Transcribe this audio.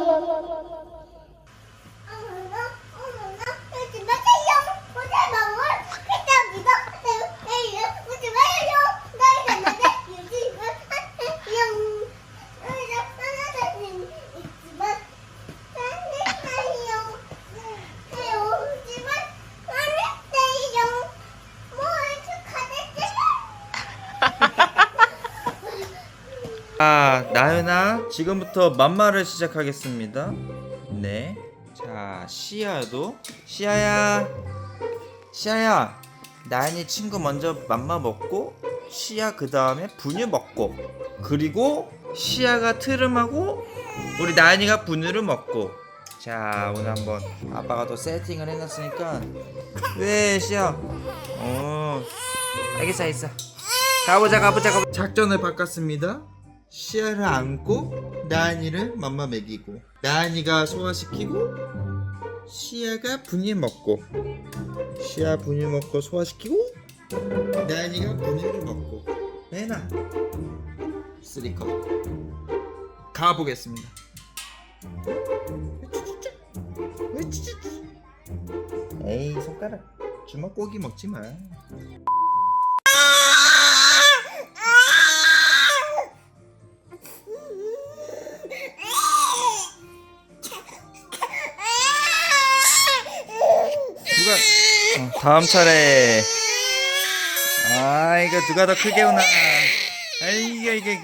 Lord. 아, 나연아, 지금부터 맘마를 시작하겠습니다. 네. 자, 시아도. 시아야. 시아야. 나연이 친구 먼저 맘마 먹고, 시아 그 다음에 분유 먹고, 그리고 시아가 트름하고, 우리 나연이가 분유를 먹고. 자, 오늘 한번 아빠가 또 세팅을 해놨으니까. 왜, 시아? 어, 알겠어, 알겠어. 가보자, 가보자, 가보자. 작전을 바꿨습니다. 시아를 안고 나은이를 맘마 먹이고 나은이가 소화시키고 시아가 분유 먹고 시아 분유 먹고 소화시키고 나은이가 분유를 먹고 내나 쓰리컷 가보겠습니다. 에이 손가락 주먹 고기 먹지 마 어, 다음 차례. 아 이거 누가 더 크게 오나. 아이고 이게 이게